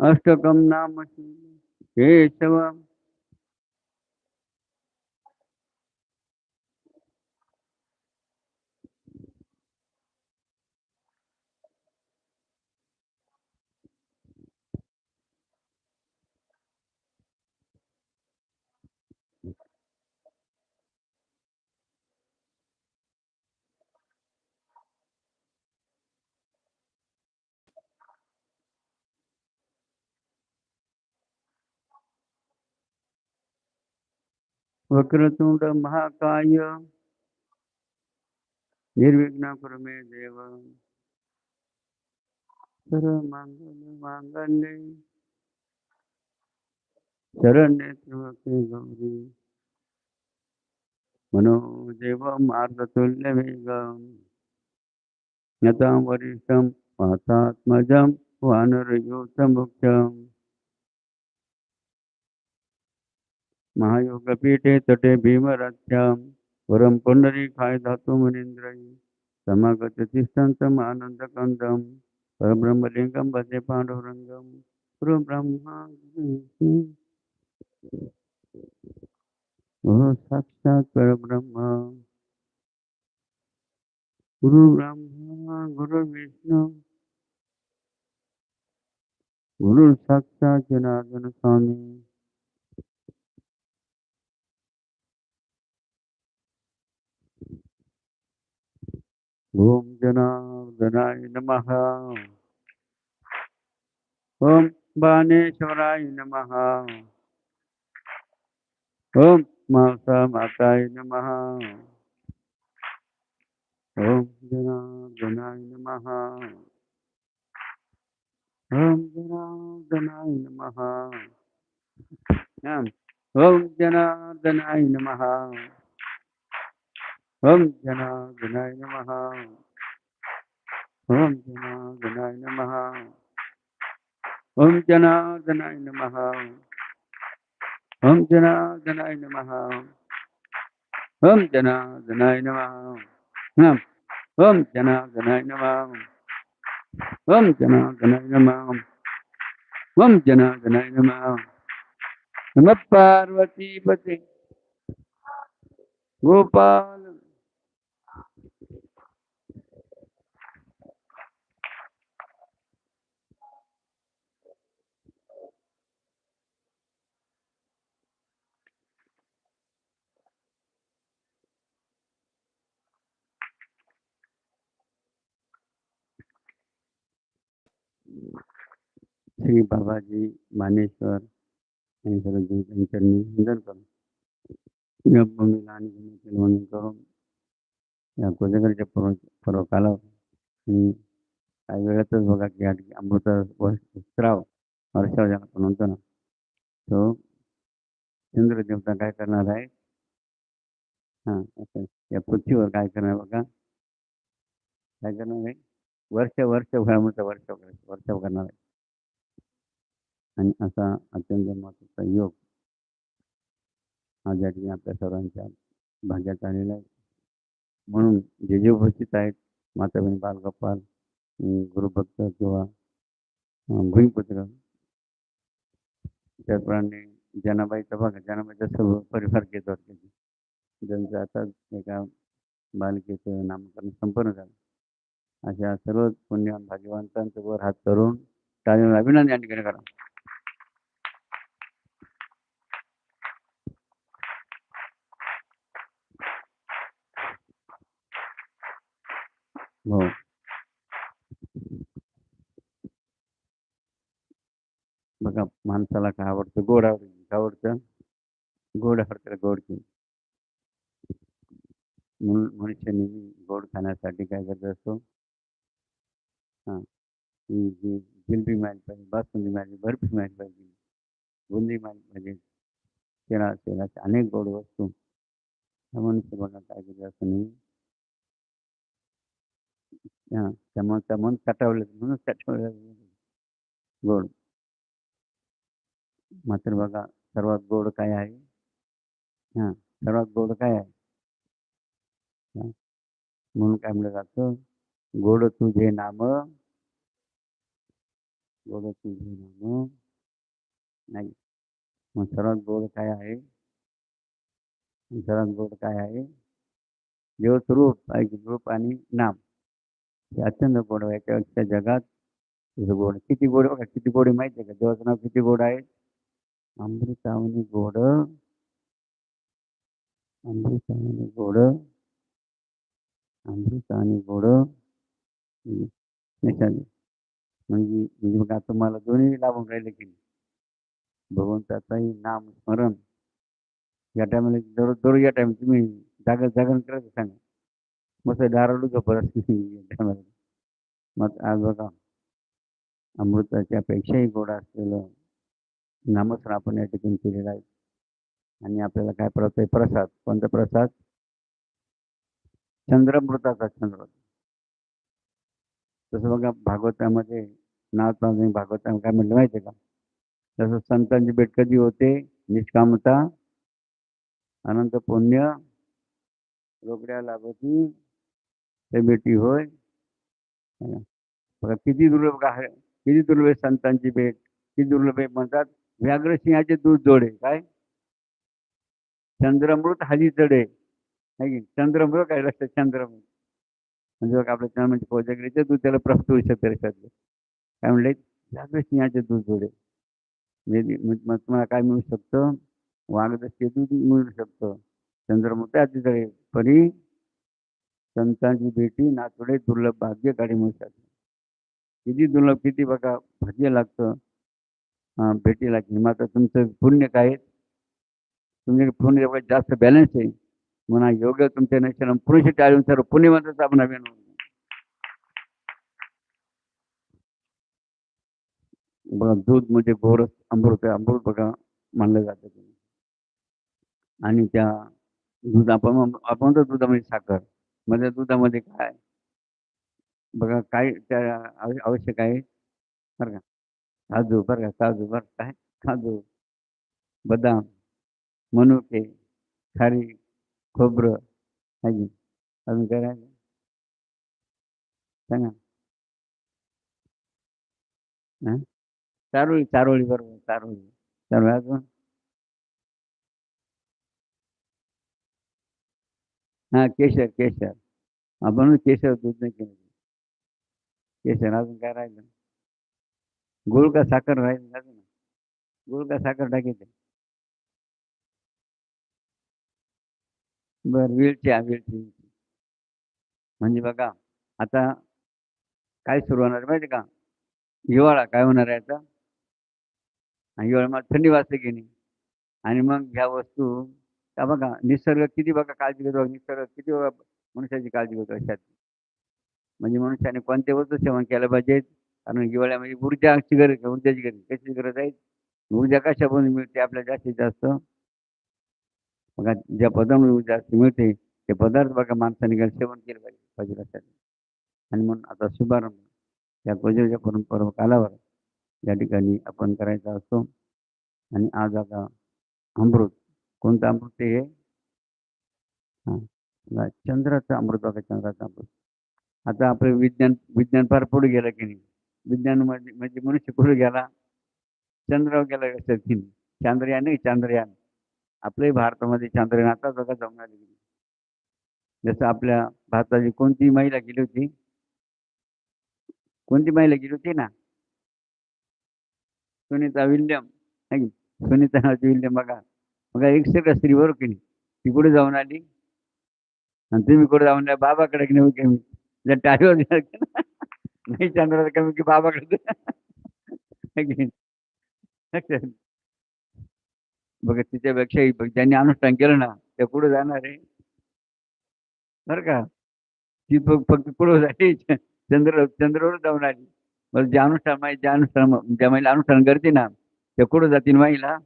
અષ્ટકમ નામ કેશવમ वक्रतुंड महाकाय। निर्विघ्न कुरुमे देव। सर्वमंगल मांगल्ये शरण्ये त्र्यंबके गौरी। मनोदेव मार्गतुल्यवेगम्। यतां वरिष्ठं मातात्मजं वानरयूथमुख्यम् महायोगपीठे तटे भीमरथ्यां वरं पुण्डरीकाय धातु मुनीन्द्रयि समागत तिष्ठन्तम् आनन्दकन्दं। परब्रह्मलिङ्गं वंदे पाण्डुरङ्गं। गुरु। ब्रह्मा गुरु साक्षात् परब्रह्म। गुरु ब्रह्मा गुरु विष्णु गुरु साक्षात् जनार्दन स्वामी। ओम जनार्दनाय नम। ओम बाणेश्वराय नम। ओम माता माताय नम। ओम जनार्दनाय नम। ओम जनार्दनाय नम। ओम जनार्दनाय नम। ओम जनार्दनाय नमः ओम जनार्दनाय नमः ओम जनार्दनाय नमः ओम जनार्दनाय नमः ओम जनार्दनाय नमः नम ओम जनार्दनाय नमः ओम जनार्दनाय नमः ओम जनार्दनाय नमः नमः पार्वती पते गोपाल श्री बाबाजी मानेश्वर आणि सर्व त्यांच्यानी निंदन करून या भूमीला आणि भूमीचे वर्णन करून या कोजगरच्या पूर्व पूर्व कालावर आणि काही वेळातच बघा की आधी अमृत स्त्राव वर्षाव ज्याला पण म्हणतो ना. तो चंद्र देवता काय करणार आहे? हा असं या पृथ्वीवर काय करणार बघा. काय करणार आहे? वर्ष वर्ष अमृत वर्ष वर्षाव करणार आहे. आणि असा अत्यंत महत्त्वाचा योग आज या ठिकाणी आपल्या सर्वांच्या भाग्यात आलेला आहे. म्हणून जे जे उपस्थित आहेत माता बहिणी बालगोपाल गुरुभक्त किंवा अं, भूमिपुत्र त्याचप्रमाणे जनाबाईचा भाग जनाबाईचा सर्व परिवार घेत होते ज्यांचं आता एका बालिकेचं नामकरण संपन्न झालं. अशा सर्व पुण्य भाग्यवंतांचं वर हात करून टाळून अभिनंदन या ठिकाणी करा. हो बघा माणसाला काय आवडतं गोड आवडतं काय आवडतं गोड आवडतं गोडची म्हणून मनुष्य नेहमी गोड खाण्यासाठी काय करत असतो हां जिलबी मिळाली पाहिजे बासुंदी मिळाली बर्फी मिळाली पाहिजे बुंदी मिळाली पाहिजे केळा असेल अनेक गोड वस्तू मनुष्य बघा काय करत असतो नेहमी हां त्यामुळे त्या मन म्हणून साठवलं. गोड. मात्र बघा सर्वात गोड काय आहे? हां सर्वात गोड काय आहे? म्हणून काय म्हणलं जातं? गोड तुझे नाम. गोड तुझे नाम. नाही. मग सर्वात गोड काय आहे? सर्वात गोड काय आहे? देवच रूप रूप आणि नाम. हे अत्यंत गोड आहे. याच्या जगात तुझं गोड किती गोड बघा किती गोड माहिती आहे का? देवाचं नाव किती गोड आहे? अमृतावनी गोड. अमृतावनी गोड. अमृताने गोड. म्हणजे म्हणजे बघा तुम्हाला दोन्ही लाभून राहिले की भगवंताचाही नाम स्मरण. या टायमाला दररोज दररोज या टाइम तुम्ही जागर जागरण करायचं सांगा. मस्त दाराडू झोपत टायमाला मग आज बघा अमृताच्या पेक्षाही गोड असलेलं नामस्मरण आपण या ठिकाणी केलेलं आहे. आणि आपल्याला काय प्राप्त आहे? प्रसाद. कोणता प्रसाद? चंद्रमृताचा चंद्र. तसं बघा भागवतामध्ये नाव चांगलं काय म्हटलं माहिती आहे का? जसं संतांची भेट कधी होते? निष्कामता अनंत पुण्य रोगड्या लाभती ते भेटी होय बघा किती दुर्लभ आहे. किती दुर्लभ आहे संतांची भेट. किती दुर्लभ आहे म्हणतात व्याघ्रसिंहाचे दूध जोडे काय? चंद्रमृत हाली चढे नाही की? चंद्रमृत काय लक्षात चंद्रमृत. म्हणजे बघा आपल्या म्हणजे कोजागिरीचे दूध त्याला प्राप्त होऊ शकते त्याच्यातले काय म्हणले? व्याघ्रसिंहाचे दूध जोडे म्हणजे मग तुम्हाला काय मिळू शकतं? वाघदशे दूध मिळू शकतं. चंद्रमृत अतिथळे परी संतांची भेटी नातवडे दुर्लभ भाग्य काढी मिळू किती दुर्लभ किती बघा भाग्य लागतं. भेटी लागते मात्र तुमचं पुण्य काय तुमचे पुण्य जास्त बॅलन्स आहे. म्हणा योग्य तुमच्या नशेला पुरुष टाळून सर्व पुण्यवंतच आपण नवीन बघा दूध म्हणजे गोरस अमृत अमृत बघा मानलं जातं. आणि त्या दूध आपण आपण तर दुधामध्ये साखर. मध्ये दुधामध्ये काय? बघा काय त्या आवश्यक आहे? बरं का? काजू बरं का? काजू बरं काय? काजू बदाम मनुके खारी खोबरं आहे अजून काय राहिलं? सांगा चारोळी चारोळी बरोबर चारोळी. चारोळी अजून? हां केशर केशर. आपण केशर दूध नाही केलं केशर अजून काय राहिलं? गुळ का साखर राहील अजून? गुळ का साखर टाकायचं बर वेळची आहे वेळची म्हणजे बघा आता काय सुरू होणार माहिती का? हिवाळा काय होणार आहे आता? हिवाळ्यामध्ये थंडी वाजते की नाही? आणि मग ह्या वस्तू बघा निसर्ग किती बघा काळजी घेतो निसर्ग किती बघा मनुष्याची काळजी घेतो अशात म्हणजे मनुष्याने कोणते वस्तू सेवन केलं पाहिजे? कारण हिवाळ्यामध्ये ऊर्जाची गरज ऊर्जाची गरज कशाची गरज आहे? ऊर्जा कशापासून मिळते? आपल्याला जास्तीत जास्त. बघा ज्या पदार्थ ऊर्जा मिळते ते पदार्थ बघा माणसाने सेवन केलं पाहिजे शरीरासाठी आणि म्हणून आता शुभारंभ. या कोजाच्या परंपरा कालावर या ठिकाणी आपण करायचा असतो. आणि आज आता अमृत कोणतं अमृत ते हे. हां चंद्राचं अमृत बघा चंद्राचं अमृत. आता आपलं विज्ञान विज्ञान फार पुढे गेलं की नाही? विज्ञान म्हणजे म्हणजे मनुष्य पुढे गेला चंद्रावर गेला असेल की चांद्रयान नाही चांद्रयान. आपल्याही भारतामध्ये चांद्रयान आता बघा जाऊन आली जसं आपल्या भारताची कोणती महिला गेली होती कोणती महिला गेली होती ना? सुनीता विल्यम नाही सुनीता विल्यम बघा. मग एक सगळं स्त्री बरोबर की नाही ती कुठे जाऊन आली. आणि तुम्ही कुठे जाऊन बाबाकडे नेऊ कमी जर टाळीवर नाही चंद्राला कमी की बाबाकडे. बघ तिच्यापेक्षाही ज्यांनी अनुष्ठान केलं ना ते कुठं जाणार आहे. बरं का? ती फक्त कुठं झाली चंद्र चंद्रावर जाऊन आली. मग जे अनुष्ठान माहिती ज्या अनुष्ठान ज्या महिला अनुष्ठान करते ना ते कुठं जातील महिला.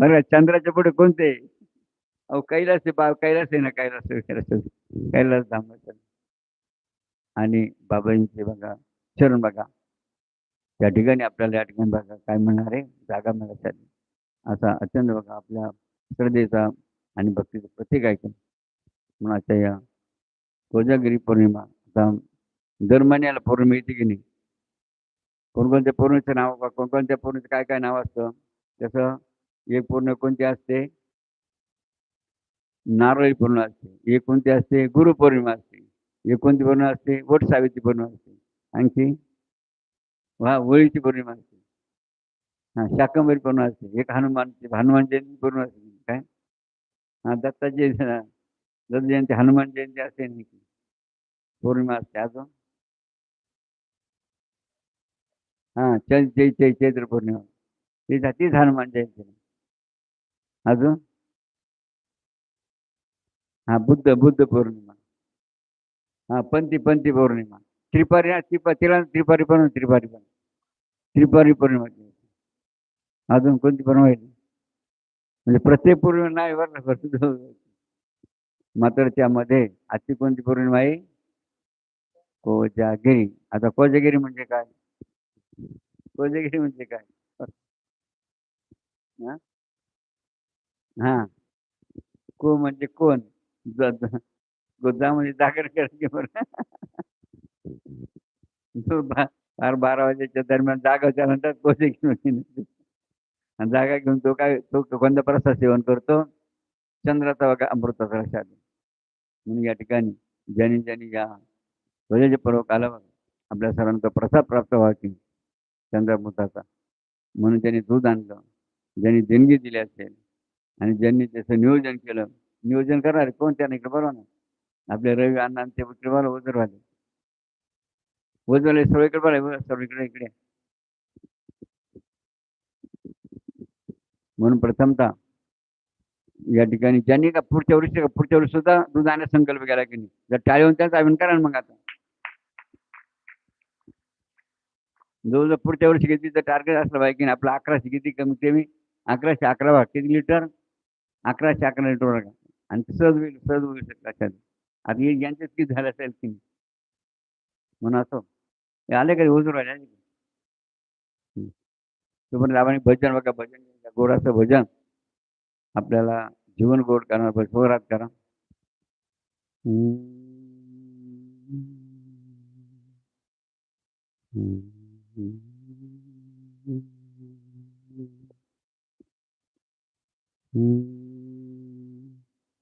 बरं चंद्राच्या पुढे कोणते? अहो कैलास आहे बा कैलास आहे ना कैलास कैलास कैलास धाम आणि बाबांचे बघा चरण बघा. या ठिकाणी आपल्याला या ठिकाणी बघा काय म्हणणार आहे? जागा मिळासाठी असा अत्यंत बघा आपल्या श्रद्धेचा आणि भक्तीचं प्रत्येक ऐकून म्हणून आता या कोजागिरी पौर्णिमा आता दर महिन्याला पौर्णिमा येते की नाही? कोणकोणत्या पौर्णिमेचं नाव कोणकोणत्या पौर्णिमेचं काय काय नाव असतं? तसं एक पूर्ण कोणती असते? नारळी पौर्णिमा असते. एक कोणती असते? गुरुपौर्णिमा असते. एक कोणती पौर्णिमा असते? वट सावित्री पौर्णिमा असते. आणखी? वा होळीची पौर्णिमा असते. हा शाकंभरी पौर्णिमा असते. एक हनुमानची हनुमान जयंती पौर्णिमा असते. काय? हा दत्ता जयंती दत्त जयंती हनुमान जयंती असते पौर्णिमा असते अजून. हा चै चैत्र पौर्णिमा. ती तीच हनुमान जयंती. अजून? हा बुद्ध बुद्ध पौर्णिमा. हा पंथी पंथी पौर्णिमा. त्रिपारी हा त्रिपा तिला त्रिपारी पण त्रिपारी पण. त्रिपारी पौर्णिमा. अजून कोणती पौर्णिमा आहे म्हणजे प्रत्येक पौर्णिमा नाही बरं मात्र त्यामध्ये आजची कोणती पौर्णिमा आहे? कोजागिरी. आता कोजागिरी म्हणजे काय? कोजागिरी म्हणजे काय? हा. को म्हणजे कोण? गोदा म्हणजे जागर करायची बरं? तो बारा वाजेच्या दरम्यान जागा नंतर कोजागिरी आणि जागा घेऊन तो काय तो कोणत्या प्रसाद सेवन करतो? चंद्राचा अमृताचा रसाद म्हणून या ठिकाणी ज्यानी ज्यानी या ध्वजाचे पर्व कालावर आपल्या सर्वांचा प्रसाद प्राप्त व्हायची चंद्रमृताचा. म्हणून त्यांनी दूध आणलं. ज्यांनी देणगी दिली असेल आणि ज्यांनी त्याचं नियोजन केलं नियोजन करणार कोण त्याने इकडे बरोबर ना आपले रवी अण्णा ते इकडे बरं ओझरवाले ओझरवाले सगळीकडे इकडे बरं सर्व इकडे इकडे. म्हणून प्रथमतः या ठिकाणी ज्यांनी का पुढच्या वर्षी पुढच्या वर्षी सुद्धा दूध आणण्याचा संकल्प केला की नाही. जर टाळीवर त्याचा आम्ही करा मग आता. जवळजवळ पुढच्या वर्षी किती टार्गेट असलं पाहिजे की आपलं अकराशे किती कमी कमी अकराशे अकरा भाग किती लिटर? अकराशे अकरा लिटर का? आणि सहज होईल सहज होईल लक्षात आता हे यांच्यात किती झालं असेल की? म्हणून असं. हे आले कधी हुजूर आले तोपर्यंत लाभाने भजन बघा भजन गोडाचं भजन. आपल्याला जीवन गोड करणार जोरात करा.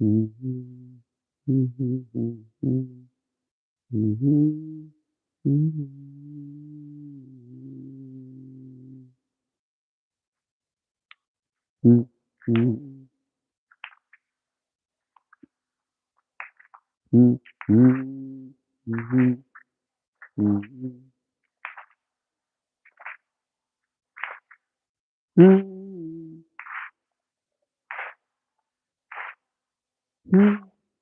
Mm-hmm. शंकर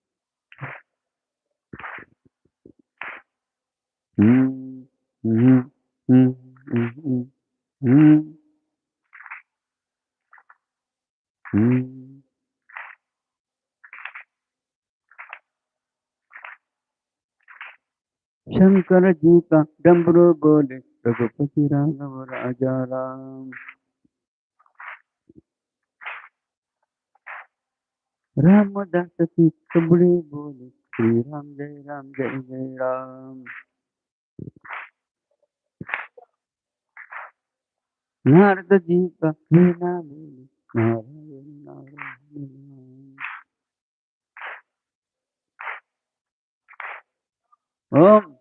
जी का डमरू बोले रघुपति राघव राजा राम। रामदास की कबड़े बोले श्री राम जय राम जय जय राम नारद जी का वीणा बोले नारायण नारायण ओम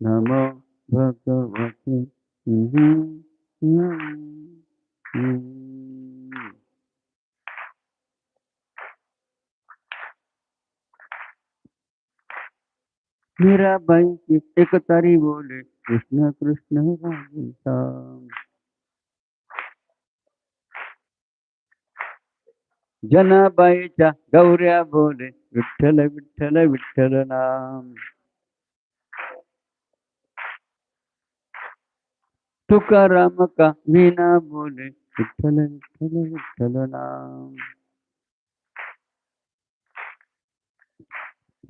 नमो भगवते मीरा बाई की एक तारी बोले, कृष्ण कृष्ण राम श्याम जनाबाईच्या गौऱ्या बोले, विठ्ठल विठ्ठल विठ्ठल नाम तुकाराम का वीणा बोले, विठ्ठल विठ्ठल विठ्ठल नाम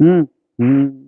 हम्म हम्म।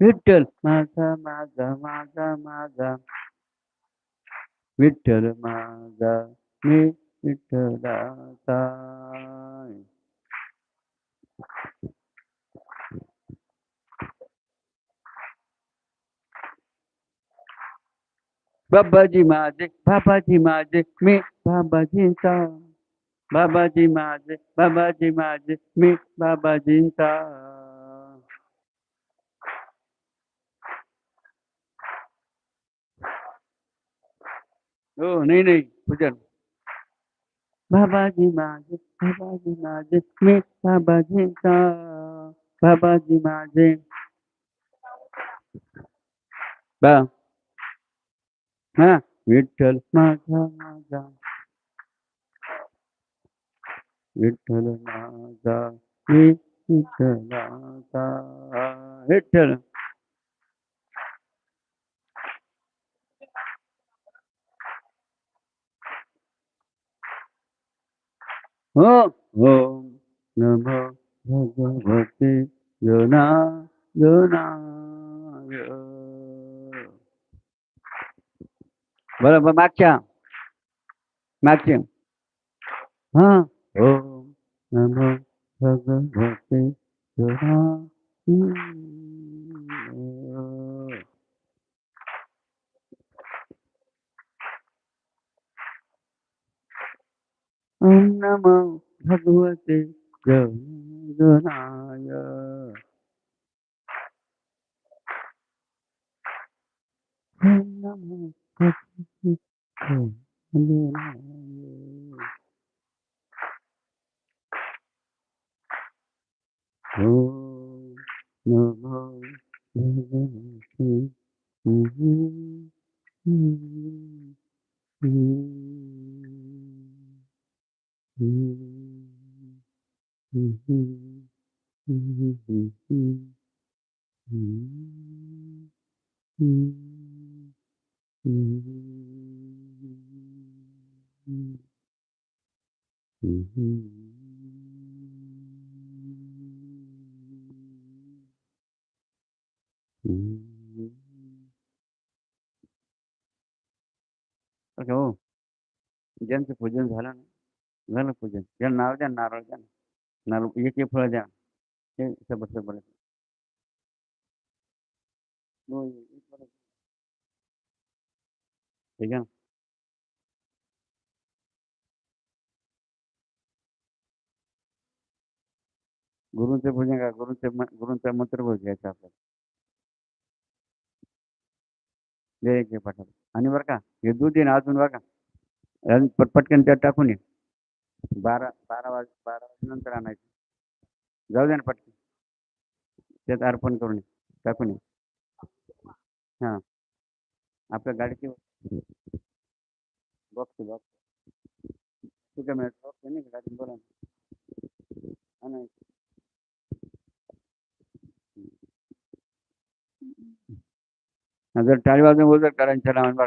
विठ्ठल माझा माझा माझा माझा. विठ्ठल माझा मी विठ्ठलाचा बाबाजी माझे बाबाजी माझे मी बाबाजींचा. बाबाजी माझे बाबाजी माझे मी बाबाजींचा. हो नाही नाही पूजन बाबाजी माझे बाबाजी माझे मी बाबाजींचा बाबाजी माझे. बा. हा विठ्ठल. माझा माझा. विठ्ठल माझा मी विठ्ठलाचा विठ्ठल. हो हो नमो भगवते जना जनाय बरोबर मागच्या मागच्या हा हो नमो भगवते जना ओम नमो भगवते जनाय ओम नमो भगवते जनाय ओम नमो भगवते हो ज्यांचं पूजन झालं ना? झालं पूजन ज्या नाव द्या नारळ द्या नारळ एक एक फळ द्या. ते सबत सबर ठीक आहे ना? पूजन का गुरुचं म- गुरुंचा मंत्र बोल घ्यायचा आपल्याला. जय जय आणि बरं का हे दूध येईन अजून बघा. अजून पटपटकन त्यात टाकून ये. बारा बारा वाज बारा वाजेनंतर आणायचं. जाऊ द्या ना पटकन. त्यात अर्पण करून ये टाकून ये हां. आपल्या गाडीची बॉक्स बॉक्स तुझ्या मिळत बॉक्स आहे नाही का? गाडीत बोला ना हा नाही जर टाळी वाजून जर करायचं बरं का